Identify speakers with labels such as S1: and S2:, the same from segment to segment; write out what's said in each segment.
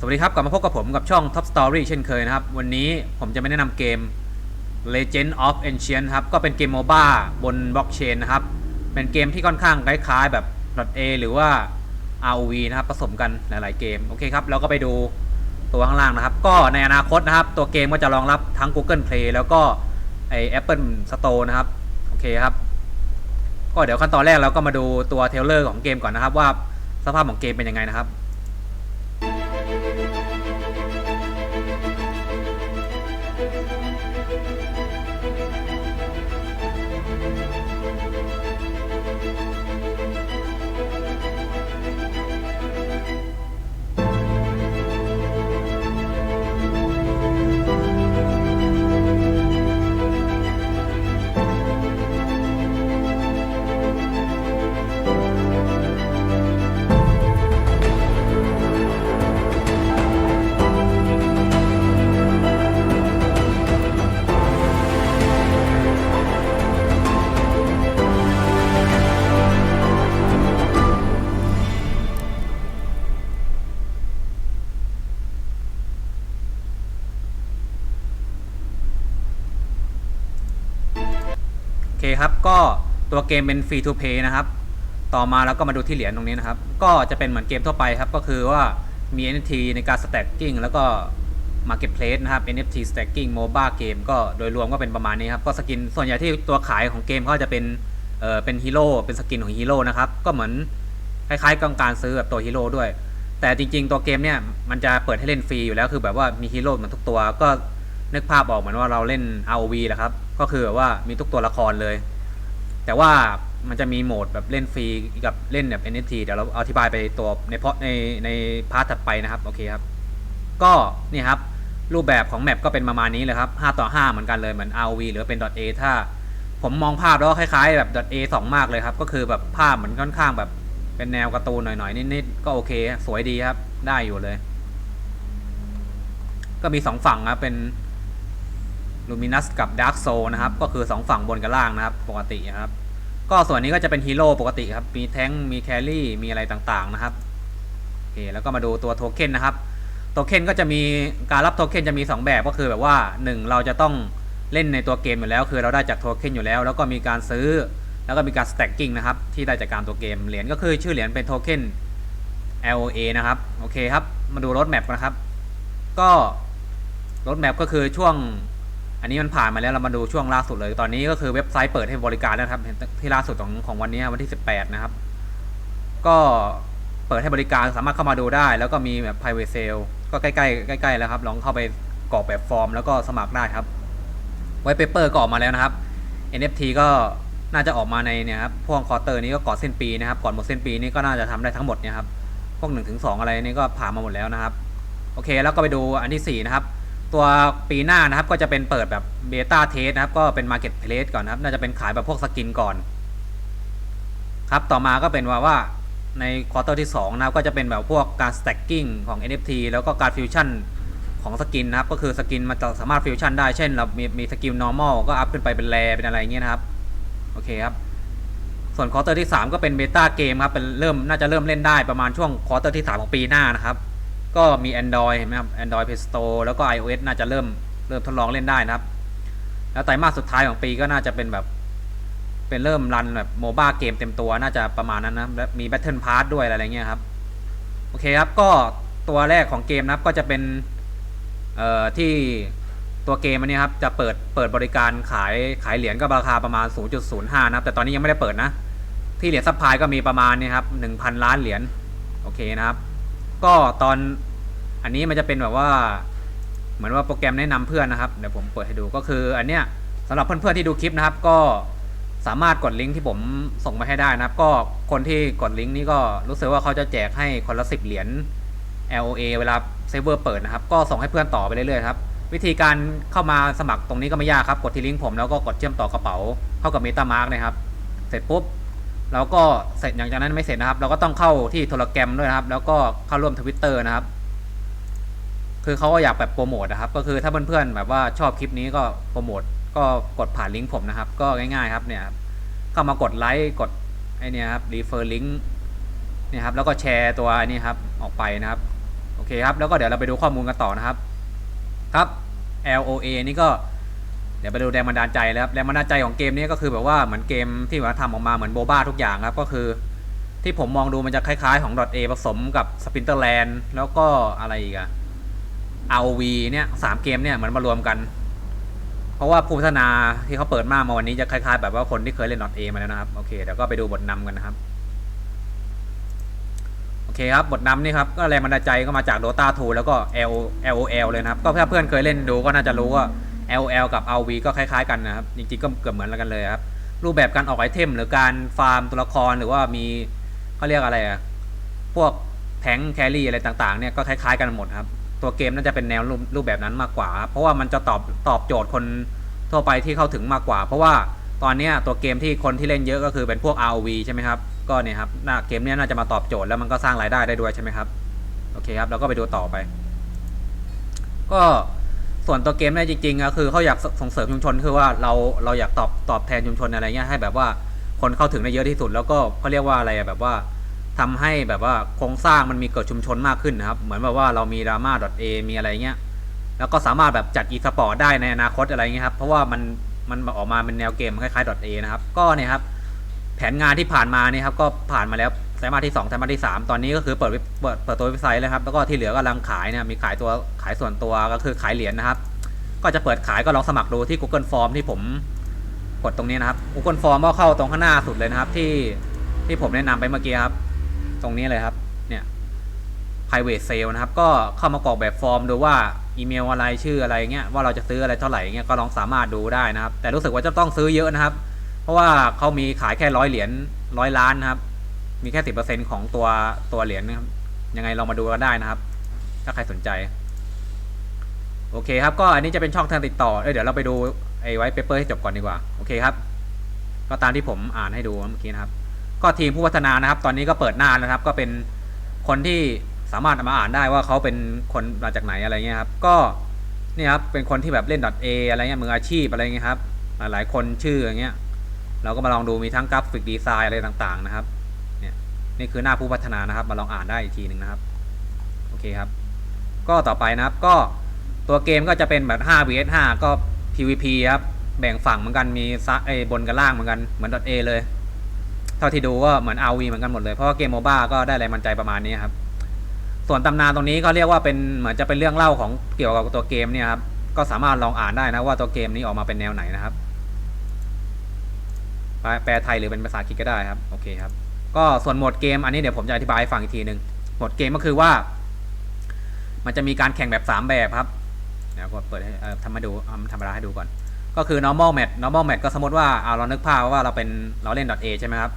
S1: สวัสดีครับ กลับมาพบกับผมกับช่อง Top Story เช่นเคยนะครับ วันนี้ผมจะไม่แนะนำเกม Legend of Ancient ครับ ก็เป็นเกมโมบ้าบนบล็อกเชนนะครับ เป็นเกมที่ค่อนข้างคล้ายๆแบบ .a หรือว่า ROV นะครับ ผสมกันหลายๆเกม โอเคครับ เราก็ไปดูตัวข้างล่างนะครับ ก็ในอนาคตนะครับ ตัวเกมก็จะรองรับทั้ง Google Play แล้วก็ไอ Apple Store นะครับ โอเคครับ ก็เดี๋ยวขั้นตอนแรกเราก็มาดูตัวเทเลอร์ของเกมก่อนนะครับ ว่าสภาพของเกมเป็นยังไงนะครับ เคครับก็ตัวเกมเป็นฟรีทูเพย์นะครับ ต่อมาแล้วก็มาดูที่เหรียญตรงนี้นะครับ ก็จะเป็นเหมือนเกมทั่วไปครับ ก็คือว่ามี NFT ในการ stacking แล้วก็ marketplace นะครับ NFT stacking MOBA เกมก็โดยรวมก็เป็นประมาณนี้ครับ ก็สกินส่วนใหญ่ที่ตัวขายของเกมเขาจะเป็นเออเป็นฮีโร่เป็นสกินของฮีโร่นะครับ ก็เหมือนคล้ายๆกับการซื้อแบบตัวฮีโร่ด้วย แต่จริง ๆ ตัวเกมเนี่ยมันจะเปิดให้เล่นฟรีอยู่แล้วคือแบบว่ามีฮีโร่เหมือนทุกตัวก็นึกภาพออกเหมือนว่าเราเล่น ROV แหละครับ ก็คือแบบว่ามีทุกตัวละครเลย แต่ว่ามันจะมีโหมดแบบเล่นฟรีกับเล่นแบบ NFT เดี๋ยวเราอธิบายไปตัวในเพาะในในพาร์ทถัดไปนะครับโอเคครับ ก็นี่ครับรูปแบบของแมปก็เป็นประมาณนี้เลยครับ 5 ต่อ 5 เหมือนกันเลยเหมือน ROV หรือเป็น .a ถ้าผมมองภาพแล้วคล้ายๆแบบ .a 2 มากเลยครับ ก็คือแบบภาพเหมือนค่อนข้างแบบเป็นแนวการ์ตูนหน่อยๆนิดๆก็โอเค สวยดีครับ ได้อยู่เลย ก็มี 2 ฝั่งครับเป็น ลูมินัสกับดาร์กโซนะครับ ก็คือ 2 ฝั่งบนกับล่างนะครับ ปกตินะครับ ก็ส่วนนี้ก็จะเป็นฮีโร่ปกติครับ มีแท้งมีแครี่ มีอะไรต่างๆนะครับ โอเค แล้วก็มาดูตัวโทเค็นนะครับ โทเค็นก็จะมีการรับโทเค็นจะมี 2 แบบก็คือแบบว่า 1 เราจะต้องเล่นในตัวเกมอยู่แล้ว คือเราได้จากโทเค็นอยู่แล้ว แล้วก็มีการซื้อ แล้วก็มีการ stacking นะครับ ที่ได้จากการตัวเกม เหรียญก็คือชื่อเหรียญเป็นโทเค็น LOA นะครับ โอเคครับ มาดูรถแมพนะครับ ก็รถแมพก็คือช่วง อันนี้มันผ่านมาแล้วเรามาดูช่วงล่าสุดเลย ตอนนี้ก็คือเว็บไซต์เปิดให้บริการแล้วนะครับที่ล่าสุดของของวันนี้วันที่ 18 นะครับ ก็เปิดให้บริการสามารถเข้ามาดูได้ แล้วก็มีแบบ private sale ก็ใกล้ๆใกล้ๆแล้วครับ ลองเข้าไปกรอกแบบฟอร์ม แล้วก็สมัครได้ครับไวเปเปอร์ก็ออกมาแล้วนะครับ NFT ก็น่าจะออกมาในเนี่ยครับพวกคอร์เตอร์นี้ก็ก่อนสิ้นปีนะครับ ก่อนหมดสิ้นปีนี้ก็น่าจะทำได้ทั้งหมดเนี่ยครับ พวก1นถึงสอะไรนี่ก็ผ่านมาหมดแล้วนะครับ โอเค แล้วก็ไปดูอันที่4นะครับ ตัวปีหน้านะครับก็จะเป็นเปิดแบบเบต้าเทสนะครับก็เป็น Market Place ก่อนนะครับ น่าจะเป็นขายแบบพวกสกินก่อน ครับต่อมาก็เป็นว่าว่าในควอเตอร์ที่ 2 นะครับก็จะเป็นแบบพวกการ stacking ของ NFT แล้วก็การฟิวชั่นของสกินนะครับ ก็คือสกินมันจะสามารถฟิวชั่นได้เช่น เรามีมีสกิล normal ก็อัพขึ้นไปเป็นแรเป็นอะไรเงี้ยนะครับ โอเคครับ ส่วนควอเตอร์ที่ 3 ก็เป็นเบต้าเกมครับเป็นเริ่มน่าจะเริ่มเล่นได้ประมาณช่วงควอเตอร์ที่ 3 ของปีหน้านะครับ ก็มี Android เห็นไหมครับ Android Play Store แล้วก็ iOS น่าจะเริ่มเริ่มทดลองเล่นได้นะครับ แล้วไตรมาสสุดท้ายของปีก็น่าจะเป็นแบบ เป็นเริ่มรันแบบโมบ้าเกมเต็มตัวน่าจะประมาณนั้นนะและมี Battle Pass ด้วยอะไรเงี้ยครับ โอเคครับ ก็ตัวแรกของเกมนะครับก็จะเป็น เอ่อ ที่ตัวเกมอันนี้ครับ จะเปิดเปิดบริการขายขายเหรียญก็ราคาประมาณ 0.05 นะครับ แต่ตอนนี้ยังไม่ได้เปิดนะ ที่เหรียญซัพพลายก็มีประมาณนี้ครับ1,000 ล้านเหรียญ โอเคนะครับ ก็ตอนอันนี้มันจะเป็นแบบว่า เหมือนว่าโปรแกรมแนะนำเพื่อนนะครับเดี๋ยวผมเปิดให้ดูก็คืออันเนี้ยสำหรับเพื่อนๆที่ดูคลิปนะครับ ก็สามารถกดลิงก์ที่ผมส่งไปให้ได้นะครับ ก็คนที่กดลิงก์นี้ก็รู้สึกว่าเขาจะแจกให้คนละสิบเหรียญ LOA เวลาเซิร์ฟเวอร์เปิดนะครับ ก็ส่งให้เพื่อนต่อไปเรื่อยๆครับวิธีการเข้ามาสมัครตรงนี้ก็ไม่ยากครับ กดที่ลิงก์ผมแล้วก็กดเชื่อมต่อกระเป๋าเข้ากับ MetaMask นะครับ เสร็จปุ๊บ เราก็เสร็จอย่างจากนั้นไม่เสร็จนะครับ เราก็ต้องเข้าที่โทรแกรมด้วยนะครับ แล้วก็เข้าร่วมทวิตเตอร์นะครับ คือเขาก็อยากแบบโปรโมทนะครับ ก็คือถ้าเพื่อนๆแบบว่าชอบคลิปนี้ก็โปรโมทก็กดผ่านลิงก์ผมนะครับ ก็ง่ายๆครับเนี่ยครับเข้ามากดไลค์กดไอเนี่ยครับรีเฟอร์ลิงก์เนี่ยครับแล้วก็แชร์ตัวนี้ครับออกไปนะครับโอเคครับแล้วก็เดี๋ยวเราไปดูข้อมูลกันต่อนะครับครับ LOA นี่ก็ เดี๋ยวไปดูแรงบันดาลใจแล้วครับแรงบันดาลใจของเกมนี้ก็คือแบบว่าเหมือนเกมที่ว่าทำออกมาเหมือนโบบ้าทุกอย่างครับก็คือ ที่ผมมองดูมันจะคล้ายๆของ .A ผสมกับ Splinterland แล้วก็อะไรอีกอะ ROV เนี่ยสามเกมเนี่ยเหมือนมารวมกัน เพราะว่าผู้พัฒนาที่เขาเปิดมามาวันนี้จะคล้ายๆ แบบว่าคนที่เคยเล่น .A มาแล้วนะครับโอเคเดี๋ยวก็ไปดูบทนำกันนะครับโอเคครับบทนำนี่ครับก็แรงบันดาลใจก็มาจาก Dota 2แล้วก็ L LOL เลยนะครับก็ถ้าเพื่อนเคยเล่นดูก็น่าจะรู้ว่า LL กับ RV ก็คล้ายๆกันนะครับ จริงๆก็เกือบเหมือนกันเลยครับ รูปแบบการออกไอเทม หรือการฟาร์มตัวละครหรือว่ามีเขาเรียกอะไรอะพวกแทงแครี่อะไรต่างๆเนี่ยก็คล้ายๆกันหมดครับ ตัวเกมน่าจะเป็นแนวรูปรูปแบบนั้นมากกว่า เพราะว่ามันจะตอบตอบโจทย์คนทั่วไปที่เข้าถึงมากกว่า เพราะว่าตอนนี้ตัวเกมที่คนที่เล่นเยอะก็คือเป็นพวก ROV ใช่ไหมครับก็เนี่ยครับเกมนี้น่าจะมาตอบโจทย์แล้วมันก็สร้างรายได้ได้ด้วยใช่ไหมครับโอเคครับเราก็ไปดูต่อไป ก็ ส่วนตัวเกมเนี่ยจริงๆก็คือเขาอยากส่งเสริมชุมชนคือว่าเราเราอยากตอบตอบแทนชุมชนอะไรเงี้ยให้แบบว่าคนเข้าถึงได้เยอะที่สุด แล้วก็เขาเรียกว่าอะไรแบบว่าทำให้แบบว่าโครงสร้างมันมีเกิดชุมชนมากขึ้นนะครับ เหมือนแบบว่าเรามีดราม่า .a มีอะไรเงี้ยแล้วก็สามารถแบบจัด e สปอร์ตได้ในอนาคตอะไรเงี้ยครับเพราะว่ามันมันออกมาเป็นแนวเกมคล้ายๆ .a นะครับก็เนี่ยครับแผนงานที่ผ่านมานี่ครับก็ผ่านมาแล้ว ไตรมาสที่2ไตรมาสที่ 3 ตอนนี้ก็คือเปิดเปิดเปิดตัวเว็บไซต์แล้วครับ แล้วก็ที่เหลือกำลังขายเนี่ยมีขายตัวขายส่วนตัวก็คือขายเหรียญนะครับ ก็จะเปิดขายก็ลองสมัครดูที่ Google Form ที่ผมกดตรงนี้นะครับ Google Form ก็เข้าตรงข้างหน้าสุดเลยนะครับที่ที่ผมแนะนำไปเมื่อกี้ครับ ตรงนี้เลยครับเนี่ย private sale นะครับ ก็เข้ามากรอกแบบฟอร์มดูว่าอีเมลอะไรชื่ออะไรเงี้ยว่าเราจะซื้ออะไรเท่าไหร่เงี้ยก็ลองสามารถดูได้นะครับ แต่รู้สึกว่าจะต้องซื้อเยอะนะครับ เพราะว่าเขามีขายแค่ร้อยเหรียญร้อยล้านนะครับ มีแค่สิบเปอร์เซ็นของตัวตัวเหรียญนะครับยังไงลองมาดูกันได้นะครับ ถ้าใครสนใจ โอเคครับ ก็อันนี้จะเป็นช่องทางติดต่อเอ้ยเดี๋ยวเราไปดูไอ้ไว้เปเปอร์ให้จบก่อนดีกว่า โอเคครับ ก็ตามที่ผมอ่านให้ดูเมื่อกี้นะครับ ก็ทีมผู้พัฒนานะครับ ตอนนี้ก็เปิดหน้าแล้วนะครับ ก็เป็นคนที่สามารถมาอ่านได้ว่าเขาเป็นคนมาจากไหนอะไรเงี้ยครับ ก็นี่ครับเป็นคนที่แบบเล่น .a อะไรเงี้ยมืออาชีพอะไรเงี้ยครับหลายๆคนชื่ออย่างเงี้ย เราก็มาลองดูมีทั้งกราฟิกดีไซน์อะไรต่างๆนะครับ นี่คือหน้าผู้พัฒนานะครับ มาลองอ่านได้อีกทีหนึ่งนะครับ โอเคครับ ก็ต่อไปนะครับ ก็ตัวเกมก็จะเป็นแบบ 5 vs 5 ก็ PVP ครับ แบ่งฝั่งเหมือนกัน มีซะไอ้บนกับล่างเหมือนกัน เหมือน .a เลย เท่าที่ดูก็เหมือน RV เหมือนกันหมดเลย เพราะว่าเกมโมบ้าก็ได้แรงบันใจประมาณนี้ครับ ส่วนตำนานตรงนี้ก็เรียกว่าเป็นเหมือนจะเป็นเรื่องเล่าของเกี่ยวกับตัวเกมเนี่ยครับ ก็สามารถลองอ่านได้นะว่าตัวเกมนี้ออกมาเป็นแนวไหนนะครับ แปลแปลไทยหรือเป็นภาษาอังกฤษก็ได้ครับ โอเคครับ ก็ส่วนโหมดเกมอันนี้เดี๋ยวผมจะอธิบายฟังอีกทีหนึ่งโหมดเกมก็คือว่า มันจะมีการแข่งแบบ 3 แบบครับเดี๋ยวกดเปิดให้เอ่อทำมาดูทำธรรมดาให้ดูก่อน ก็คือ normal match normal match ก็สมมติว่าเาเรานึกภาพว่าเราเป็นเราเล่น .a ใช่ไหมครับ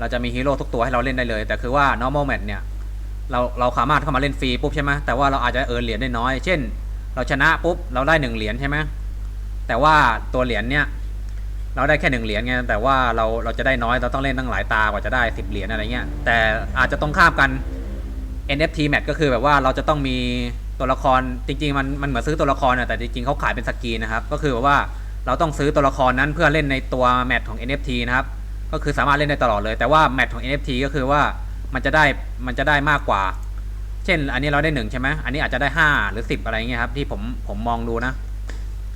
S1: เราจะมีฮีโร่ทุกตัวให้เราเล่นได้เลย แต่คือว่า normal match เนี่ยเราเราสามารถเข้ามาเล่นฟรีปุ๊บใช่ไหมแต่ว่าเราอาจจะเออเหรียญได้น้อย เช่น เราชนะปุ๊บเราได้หนึ่งเหรียญใช่ไหมแต่ว่าตัวเหรียญเนี่ย เราได้แค่หนึ่งเหรียญไงแต่ว่าเราเราจะได้น้อยเราต้องเล่นตั้งหลายตากว่าจะได้สิบเหรียญอะไรเงี้ยแต่อาจจะตรงข้ามกัน NFT match ก็คือแบบว่าเราจะต้องมีตัวละครจริงๆมันมันเหมือนซื้อตัวละครนะแต่จริงๆเขาขายเป็นสกีนนะครับก็คือแบบว่าเราต้องซื้อตัวละครนั้นเพื่อเล่นในตัวแมทของ NFT นะครับก็คือสามารถเล่นได้ตลอดเลย แต่ว่าแมทของ NFT ก็คือว่ามันจะได้มันจะได้มากกว่า เช่น อันนี้เราได้หนึ่งใช่ไหมอันนี้อาจจะได้ห้าหรือสิบอะไรเงี้ยครับที่ผมผมมองดูนะ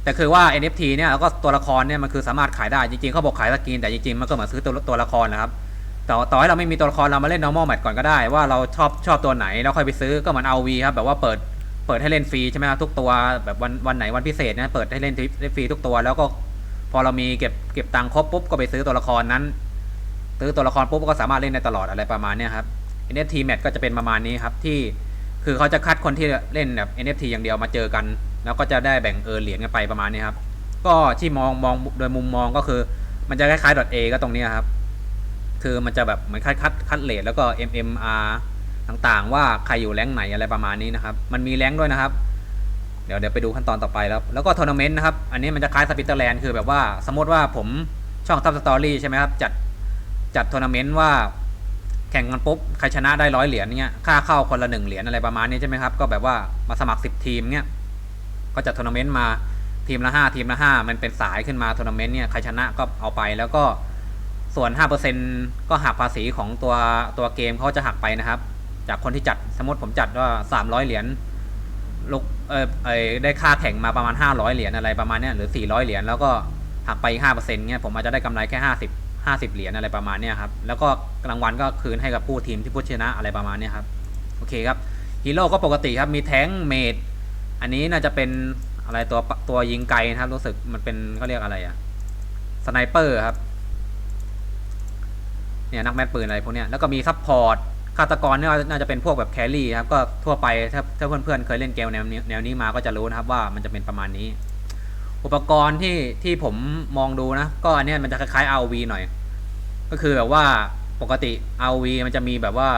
S1: แต่คือว่า NFT เนี่ยแล้วก็ตัวละครเนี่ยมันคือสามารถขายได้จริงๆเขาบอกขายสกรีนแต่จริงๆมันก็เหมือนซื้อตัวตัวละครนะครับต่อต่อให้เราไม่มีตัวละครเรามาเล่น normal match ก่อนก็ได้ ว่าเราชอบชอบตัวไหนแล้วค่อยไปซื้อก็เหมือน RV ครับแบบว่าเปิดเปิดให้เล่นฟรีใช่ไหมครับทุกตัวแบบวันวันไหนวันพิเศษนะเปิดให้เล่นฟรีทุกตัว แล้วก็พอเรามีเก็บเก็บตังค์ครบปุ๊บก็ไปซื้อตัวละครนั้นซื้อตัวละครปุ๊บก็สามารถเล่นได้ตลอดอะไรประมาณเนี้ยครับ NFT match ก็จะเป็นประมาณนี้ครับที่คือเขาจะคัดคนที่เล่นแบบ NFT อย่างเดียวมาเจอกัน แล้วก็จะได้แบ่งเออเหรียญกันไปประมาณนี้ครับ ก็ที่มองมองโดยมุมมองก็คือ มันจะคล้ายๆ .a ก็ตรงนี้ครับ คือมันจะแบบเหมือนคัดคัดคัดเลทแล้วก็ MMR ต่างๆ ว่าใครอยู่แรงไหนอะไรประมาณนี้นะครับ มันมีแรงด้วยนะครับ เดี๋ยวเดี๋ยวไปดูขั้นตอนต่อไปแล้ว แล้วก็ทัวร์นาเมนต์นะครับ อันนี้มันจะคล้ายสปิตเตอร์แลนด์คือแบบว่า สมมติว่าผมช่องทับสตอรี่ใช่ไหมครับ จัดจัดทัวร์นาเมนต์ว่าแข่งกันปุ๊บใครชนะได้ร้อยเหรียญเงี้ยค่าเข้าคนละหนึ่งเหรียญอะไรประมาณนี้ใช่ไหมครับ ก็แบบว่ามาสมัครสิบทีมเงี้ย ก็จัดทัวร์นาเมนต์มาทีมละห้าทีมละห้ามันเป็นสายขึ้นมาทัวร์นาเมนต์เนี่ยใครชนะก็เอาไปแล้วก็ส่วนห้าเปอร์เซ็นก็หักภาษีของตัวตัวเกมเขาจะหักไปนะครับ จากคนที่จัดสมมติผมจัดว่าสามร้อยเหรียญลูกเออเออได้ค่าแข่งมาประมาณห้าร้อยเหรียญอะไรประมาณเนี้ยหรือสี่ร้อยเหรียญแล้วก็หักไปห้าเปอร์เซนต์เงี้ยผมอาจจะได้กำไรแค่ห้าสิบห้าสิบเหรียญอะไรประมาณเนี้ยครับแล้วก็รางวัลก็คืนให้กับผู้ทีมที่ผู้ชนะอะไรประมาณเนี้ยครับโอเคครับฮีโร่ก็ปกติครับมีแท้งเมด อันนี้น่าจะเป็นอะไรตัวตัวยิงไกลนะครับ รู้สึกมันเป็นเขาเรียกอะไรอะสไนเปอร์ครับเนี่ยนักแม่นปืนอะไรพวกเนี้ยแล้วก็มีซัพพอร์ตฆาตกรเนี่ยน่าจะเป็นพวกแบบแครี่ครับก็ทั่วไปถ้าถ้าเพื่อนๆเคยเล่นเกมแนวนี้แนวนี้มาก็จะรู้นะครับว่ามันจะเป็นประมาณนี้ อุปกรณ์ที่ที่ผมมองดูนะ ก็อันเนี้ยมันจะคล้ายๆ RV หน่อย ก็คือแบบว่าปกติ RV มันจะมีแบบว่า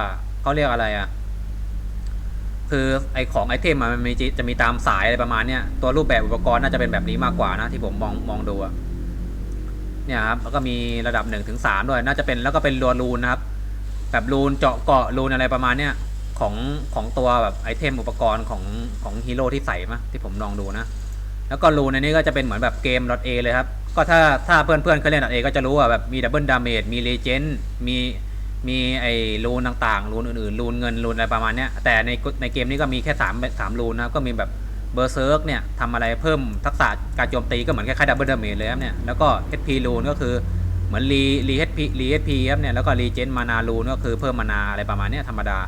S1: เขาเรียกอะไรอะ คือไอของไอเทมมันมีจะมีตามสายอะไรประมาณเนี้ยตัวรูปแบบอุปกรณ์น่าจะเป็นแบบนี้มากกว่านะที่ผมมองมองดูเนี่ยครับแล้วก็มีระดับ1นถึงสด้วยน่าจะเป็นแล้วก็เป็นรัวรูนนะครับแบบรูนเจาะเกาะรูนอะไรประมาณเนี้ยของของตัวแบบไอเทมอุปกรณ์ของของฮีโร่ที่ใส่มาที่ผมลองดูนะ แล้วก็รูนอันนี้ก็จะเป็นเหมือนแบบเกม .a เลยครับก็ถ้าถ้าเพื่อนเพื่อนเคยเล่น .a ก็จะรู้ว่าแบบมีดับเบิลดาเมจมีเลเจนด์มี มีไอ้รูนต่างๆรูนอื่นๆรูนเงินรูนอะไรประมาณเนี้ยแต่ในในเกมนี้ก็มีแค่3 3รูนนะก็มีแบบเบอร์เซิร์กเนี่ยทำอะไรเพิ่มทักษะการโจมตีก็เหมือนคล้ายๆดับเบิลเดเมจเลยครับเนี่ยแล้วก็ HP รูนก็คือเหมือนรีรี HP รี HP ครับเนี่ยแล้วก็รีเจนมานารูนก็คือเพิ่มมานาอะไรประมาณเนี้ยธรรมดา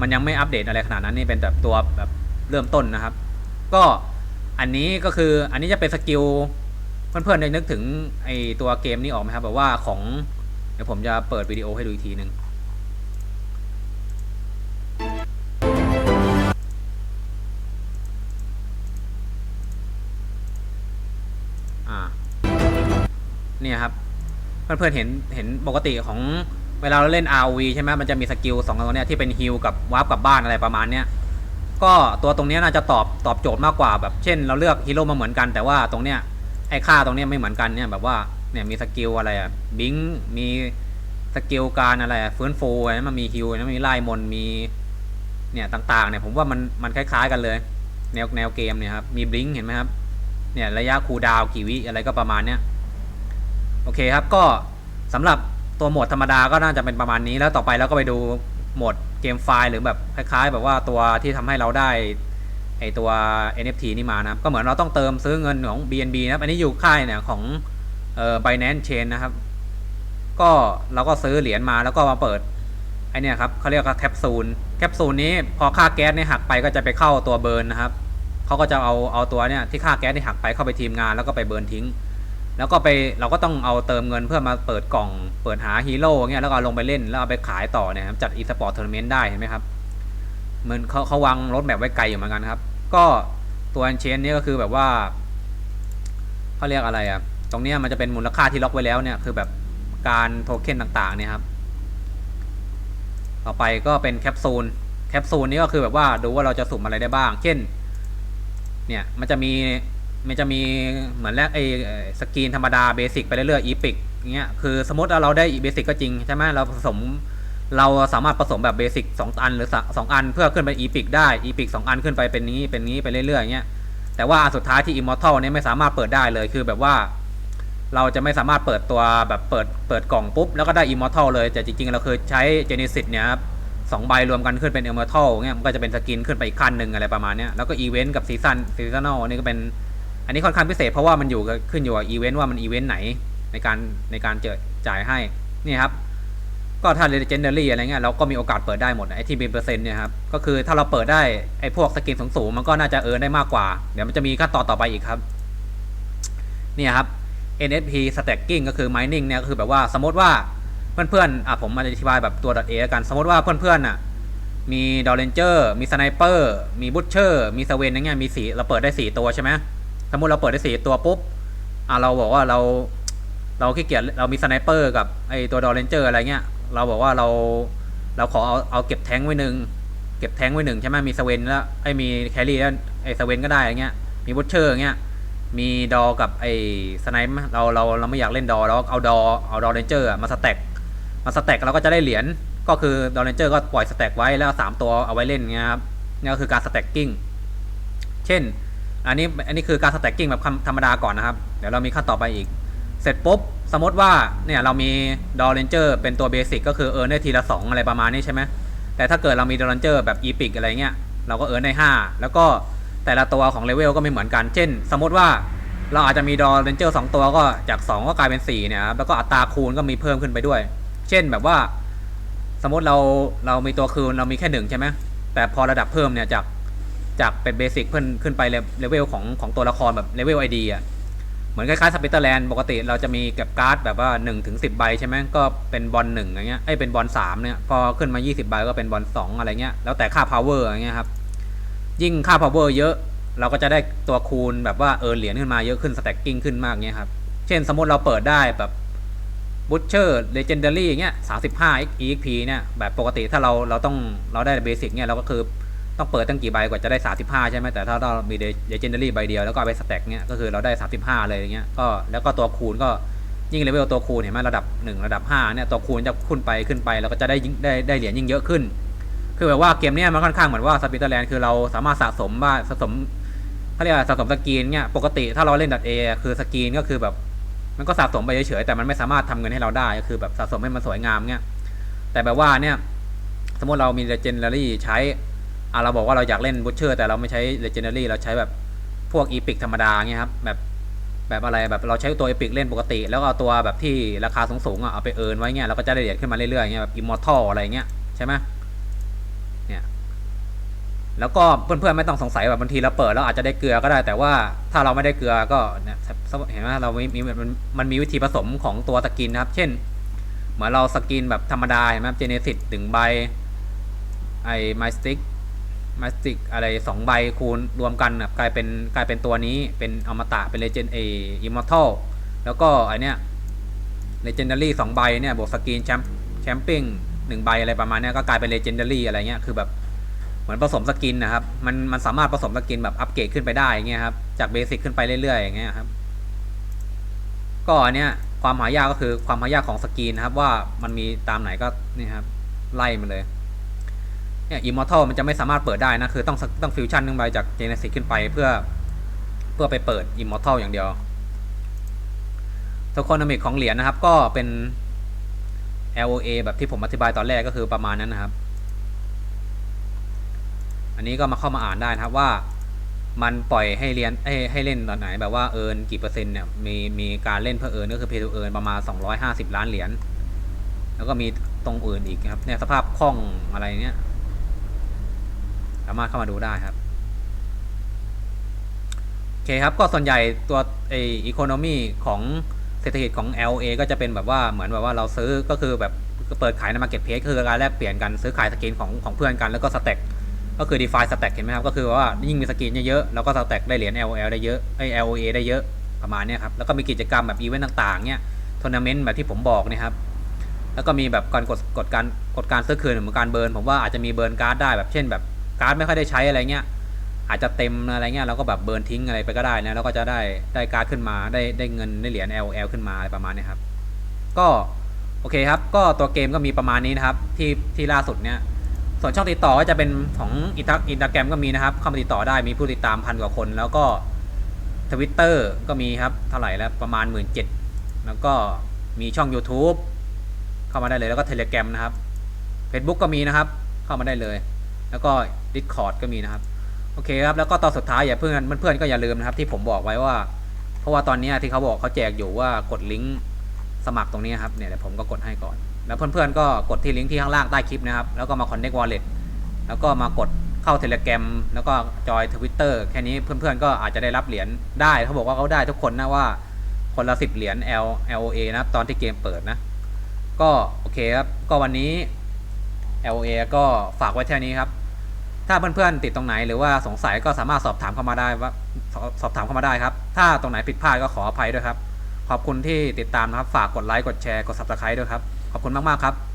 S1: มันยังไม่อัปเดตอะไรขนาดนั้นนี่เป็นแบบตัวแบบเริ่มต้นนะครับ ก็อันนี้ก็คืออันนี้จะเป็นสกิลเพื่อนๆได้นึกถึงไอตัวเกมนี้ออกไหมครับแบบว่าของ ดี๋ยวผมจะเปิดวิดีโอให้ดูอีกทีหนึ่งอ่าเนี่ยครับเพื่อนๆเห็นเห็นปกติของเวลาเราเล่น RV ใช่ไหมมันจะมีสกิลสองตัวเนี้ยที่เป็นฮิลกับวาร์ปกับบ้านอะไรประมาณเนี้ยก็ตัวตรงนี้น่าจะตอบตอบโจทย์มากกว่าแบบเช่น เราเลือกฮีโร่มาเหมือนกันแต่ว่าตรงเนี้ยไอ้ค่าตรงเนี้ยไม่เหมือนกันเนี่ยแบบว่า เนี่ยมีสกิลอะไรอะบิงมีสกิลการอะไรอะฟื้นฟูอะไรนะมันมีฮิลนะมีไล่มนมีเนี่ยต่างๆเนี่ยผมว่ามันมันคล้าย ๆ กันเลย แนวแนวเกมเนี่ยครับมีบลิงเห็นไหมครับเนี่ยระยะคูดาวกี่วิอะไรก็ประมาณเนี้ยโอเคครับก็สำหรับตัวโหมดธรรมดาก็น่าจะเป็นประมาณนี้แล้วต่อไปเราก็ไปดูโหมดเกมไฟล์หรือแบบคล้ายๆ แบบว่าตัวที่ทำให้เราได้ไอตัว NFT นี่มานะครับก็เหมือนเราต้องเติมซื้อเงินของ BNB นะครับอันนี้อยู่ค่ายเนี่ยของ เอ่อ Binance Chain นะครับ ก็เราก็ซื้อเหรียญมาแล้วก็มาเปิดไอเนี่ยครับเขาเรียกว่าแคปซูลแคปซูลนี้พอค่าแก๊สเนี่ยหักไปก็จะไปเข้าตัวเบิร์นนะครับเขาก็จะเอาเอาตัวเนี่ยที่ค่าแก๊สที่หักไปเข้าไปทีมงานแล้วก็ไปเบิร์นทิ้ง แล้วก็ไปเราก็ต้องเอาเติมเงินเพื่อมาเปิดกล่องเปิดหาฮีโร่เงี้ยแล้วก็ลงไปเล่นแล้วเอาไปขายต่อเนี่ยครับจัดอีสปอร์ตทัวร์นาเมนต์ได้เห็นไหมครับเหมือนเขาเขาวางรถแบบไว้ไกลอยู่เหมือนกันครับ ก็ตัวอันเชนนี่ก็คือแบบว่าเขาเรียกอะไรอะ ตรงนี้มันจะเป็นมูลค่าที่ล็อกไว้แล้วเนี่ยคือแบบการโทเค็นต่างๆเนี่ยครับ ต่อไปก็เป็นแคปซูล แคปซูลนี้ก็คือแบบว่าดูว่าเราจะสุ่มอะไรได้บ้าง เช่น เนี่ยมันจะมีมันจะมีเหมือนแรกไอ้สกรีนธรรมดาเบสิกไปเรื่อยๆอีพิกอย่างเงี้ยคือสมมติเราได้อีเบสิกก็จริงใช่ไหมเราผสมเราสามารถผสมแบบเบสิกสองอันหรือสองอันเพื่อขึ้นไปอีพิกได้อีพิกสองอันขึ้นไปเป็นนี้เป็นนี้ไปเรื่อยๆอย่างเงี้ยแต่ว่าอันสุดท้ายที่อิมมอร์ทัลเนี่ยไม่สามารถเปิดได้เลยคือแบบว่า เราจะไม่สามารถเปิดตัวแบบเปิดเปิดกล่องปุ๊บ แล้วก็ได้อิมมอร์ทัลเลย แต่จริงๆ เราเคยใช้เจเนซิสเนี่ยครับสองใบรวมกันขึ้นเป็นอิมมอร์ทัลเงี้ยมันก็จะเป็นสกินขึ้นไปอีกขั้นหนึ่งอะไรประมาณนี้แล้วก็อีเวนต์กับซีซันซีซันอลนี่ก็เป็น อันนี้ค่อนข้างพิเศษเพราะว่ามันอยู่ขึ้นอยู่กับอีเวนต์ว่ามันอีเวนต์ไหนในการในการเจอจ่ายให้นี่ครับก็ถ้า legendary อะไรเงี้ยเราก็มีโอกาสเปิดได้หมดไอ้ที่เป็นเปอร์เซ็นต์เนี่ยครับก็คือถ้าเราเปิดได้ไอ้พวกสกินสูงๆมันก็น่าจะเออได้มากกว่า เดี๋ยวมันจะมีขั้นตอนต่อไปอีกครับ เนี่ยครับ NFP stacking ก็คือ mining เนี่ยก็คือแบบว่าสมมติว่าเพื่อนๆอะผมมาอธิบายแบบตัว .a แล้วกัน สมมติว่าเพื่อนๆอะมีดอลเลนเจอร์มีสไนเปอร์มีบูชเชอร์มีสเวนอย่างเงี้ยมีสีเราเปิดได้สี่ตัวใช่ไหมสมมติเราเปิดได้สี่ตัวปุ๊บอะเราบอกว่าเราเราขี้เกียจเรามีสไนเปอร์กับไอตัวดอลเลนเจอร์อะไรเงี้ยเราบอกว่าเราเราขอเอาเอาเก็บแทงไว้หนึ่งเก็บแทงไว้หนึ่งใช่ไหมมีสเวนแล้วไอมีแครี่แล้วไอสเวนก็ได้อะไรเงี้ยมีบูชเชอร์อย่างเงี้ย มีดอกับไอ้สไนป์เราเราเราไม่อยากเล่นดอเราเอาดอเอาดอเลนเจอร์มาสแต็กมาสแต็กเราก็จะได้เหรียญก็คือดอเลนเจอร์ก็ปล่อยสแต็กไว้แล้วสามตัวเอาไว้เล่นเงี้ยครับนี่ก็คือการสแต็กกิ้งเช่น อันนี้อันนี้คือการสแต็กกิ้งแบบธรรมดาก่อนนะครับ เดี๋ยวเรามีขั้นต่อไปอีก เสร็จปุ๊บสมมติว่าเนี่ยเรามีดอเรนเจอร์เป็นตัวเบสิกก็คือเออได้ทีละ 2 อะไรประมาณนี้ใช่ไหมแต่ถ้าเกิดเรามีดอลเลนเจอร์แบบอีพิกอะไรเงี้ยเราก็เอิร์ได้5แล้วก็ แต่ละตัวของเลเวลก็ไม่เหมือนกัน เช่น สมมติว่าเราอาจจะมีดอเลนเจอร์สตัวก็จาก 2 ก็กลายเป็น4เนี่ยแล้วก็อัตราคูณก็มีเพิ่มขึ้นไปด้วย เช่นแบบว่า สมมติเราเรามีตัวคูณเรามีแค่หนึ่งใช่ไหมแต่พอระดับเพิ่มเนี่ยจากจากเป็นเบสิกเพิ่มขึ้นไปเลเวลของของตัวละครแบบเลเวลไอเดีอะเหมือนคล้ายๆสปิเตอร์แลนด์ปกติเราจะมีเก็บการ์ดแบบว่า1ถึง10ใบใช่ไหมก็เป็นบอลหนึ่งอย่างเงี้ยไอ้ยเป็นบอลสามเนี่ยพอขึ้นมา 20 ใบก็เป็นบอลสองอะไรเงี้ยแล้วแต่ค่า power อย่างเงี้ยครับ ยิ่งค่า power เยอะ เราก็จะได้ตัวคูณแบบว่าเออเหรียญขึ้นมาเยอะขึ้น stacking ขึ้นมากเงี้ยครับ เช่นสมมติเราเปิดได้แบบ butcher legendary อย่างเงี้ย35 exp เนี่ยแบบปกติถ้าเราเราต้องเราได้เบสิกเนี่ยเราก็คือต้องเปิดตั้งกี่ใบกว่าจะได้ 35 ใช่ไหมแต่ถ้าเรามี legendary ใบเดียวแล้วก็ไปสแต็กเนี่ยก็คือเราได้ 35 เลยอย่างเงี้ยก็แล้วก็ตัวคูณก็ยิ่งเลเวลตัวคูณเห็นไหมระดับ 1 ระดับ5เนี่ยตัวคูณจะขึ้นไปขึ้นไปเราก็จะได้ได้ได้เหรียญยิ่งเยอะขึ้น คือแบบว่าเกมเนี้ยมันค่อนข้างเหมือนว่าสปิเตอร์แลนด์คือเราสามารถสะสมว่าสะสมเขาเรียกว่าสะสมสกรีนเนี่ยปกติถ้าเราเล่นดัตเอคือสกรีนก็คือแบบ มันก็สะสมไปเฉยๆแต่มันไม่สามารถทำเงินให้เราได้ก็คือแบบสะสมให้มันสวยงามเนี่ยแต่แบบว่าเนี่ย สมมติเรามี legendary ใช้อะเราบอกว่าเราอยากเล่นบูชเชอร์แต่เราไม่ใช้ legendary เราใช้แบบพวกอีพิกธรรมดาเงี้ยครับแบบแบบอะไรแบบเราใช้ตัวอีพิกเล่นปกติ แล้วก็เอาตัวแบบที่ราคาสูงๆอะเอาไปเอิร์นไว้เงี้ยเราก็จะได้เหรียญขึ้นมาเรื่อยๆเงี้ยแบบ immortal อะไรเงี้ยใช่ไหม แล้วก็เพื่อนๆไม่ต้องสงสัยแบบบางทีเราเปิดแล้วอาจจะได้เกลือก็ได้ แต่ว่าถ้าเราไม่ได้เกลือก็เนี่ยเห็นไหมเรามีมันมันมีวิธีผสมของตัวสกินนะครับ เช่น เหมือนเราสกินแบบธรรมดาเห็นไหมเจเนซิสถึงใบไอ้ไมสติกไมสติกอะไรสองใบคูณรวมกันนะกลายเป็นกลายเป็นตัวนี้เป็นอมตะเป็นเลเจนเออิมมอร์ทัลแล้วก็ไอเนี้ยเลเจนดารี่สองใบเนี่ยบวกสกินแชมป์แชมปิ้งหนึ่งใบอะไรประมาณเนี้ยก็กลายเป็นเลเจนดารี่อะไรเงี้ยคือแบบ เหมือนผสมสกินนะครับ มันมันสามารถผสมสกินแบบอัปเกรดขึ้นไปได้อย่างเงี้ยครับ จากเบสิกขึ้นไปเรื่อยๆอย่างเงี้ยครับ ก็อันเนี้ยความหายากก็คือความหายากของสกินนะครับ ว่ามันมีตามไหนก็นี่ครับ ไล่มาเลยเนี่ยอิมมอร์ทัลมันจะไม่สามารถเปิดได้นะคือต้องต้องฟิวชั่นขึ้นไปจากเจเนซิสขึ้นไปเพื่อเพื่อไปเปิดอิมมอร์ทัลอย่างเดียวทุกคนอมิกของเหรียญนะครับ ก็เป็น LOA แบบที่ผมอธิบายตอนแรกก็คือประมาณนั้นนะครับ อันนี้ก็มาเข้ามาอ่านได้นะครับว่ามันปล่อยให้เรียนให้ให้เล่นตอนไหนแบบว่าเอินกี่เปอร์เซ็นต์เนี่ยมีมีการเล่นเพื่อเอินก็คือเพย์ทูเอินประมาณ 250 ล้านเหรียญแล้วก็มีตรงอื่นอีกครับเนี่ยสภาพคล่องอะไรเนี่ยสามารถเข้ามาดูได้ครับโอเคครับก็ส่วนใหญ่ตัวไออีโคโนมีของเศรษฐกิจของ LA ก็จะเป็นแบบว่าเหมือนแบบว่าเราซื้อก็คือแบบเปิดขายในมาร์เก็ตเพจคือการแลกเปลี่ยนกันซื้อขายสกินของของเพื่อนกันแล้วก็สเต็ก ก็คือ define stack เห็นไหมครับ ก็คือว่ายิ่งมีสกินเยอะๆแล้วก็ stack ได้เหรียญ LOL ได้เยอะไอ้ LOA ได้เยอะประมาณนี้ครับ แล้วก็มีกิจกรรมแบบอีเวนต์ต่างๆเนี่ยทัวร์นาเมนต์แบบที่ผมบอกเนี่ยครับ แล้วก็มีแบบการกดกดการกดการซื้อคืนเหมือนการเบิร์นผมว่าอาจจะมีเบิร์นการ์ดได้แบบเช่น แบบการ์ดไม่ค่อยได้ใช้อะไรเงี้ยอาจจะเต็มอะไรเงี้ยเราก็แบบเบิร์นทิ้งอะไรไปก็ได้นะแล้วก็จะได้ได้การ์ดขึ้นมาได้ได้เงินได้เหรียญ LOL ขึ้นมาอะไรประมาณนี้ครับ ก็โอเคครับ ก็ตัวเกมก็มีประมาณนี้นะครับที่ที่ล่าสุดเนี่ย ส่วนช่องติดต่อก็จะเป็นของอินสตาอินตาแกรมก็มีนะครับ เข้ามาติดต่อได้มีผู้ติดตามพันกว่าคน แล้วก็ทวิตเตอร์ก็มีครับ เท่าไหร่แล้วประมาณหมื่นเจ็ดแล้วก็มีช่อง YouTube เข้ามาได้เลยแล้วก็เทเล gram นะครับ Facebook ก็มีนะครับ เข้ามาได้เลย แล้วก็ Discord ก็มีนะครับ โอเคครับ แล้วก็ตอนสุดท้ายอย่าเพื่อนเพื่อนก็อย่าลืมนะครับ ที่ผมบอกไว้ว่า เพราะว่าตอนนี้ที่เขาบอกเขาแจกอยู่ว่ากดลิงก์สมัครตรงนี้ครับเนี่ยเดี๋ยวผมก็กดให้ก่อน แล้วเพื่อนๆก็กดที่ลิงก์ที่ข้างล่างใต้คลิปนะครับ แล้วก็มา Connect Wallet แล้วก็มากดเข้า Telegram แล้วก็จอย Twitter แค่นี้เพื่อนๆก็อาจจะได้รับเหรียญได้เขาบอกว่าเขาได้ทุกคนนะว่าคนละ 10 เหรียญ L LOA นะครับตอนที่เกมเปิดนะ ก็โอเคครับ ก็วันนี้ LOA ก็ฝากไว้แค่นี้ครับ ถ้าเพื่อนๆติดตรงไหนหรือว่าสงสัยก็สามารถสอบถามเข้ามาได้ว่าสอบสอบถามเข้ามาได้ครับ ถ้าตรงไหนผิดพลาดก็ขออภัยด้วยครับ ขอบคุณที่ติดตามนะครับ ฝากกดไลค์ กดแชร์ กด subscribe ด้วยครับ ขอบคุณมาก ๆ ครับ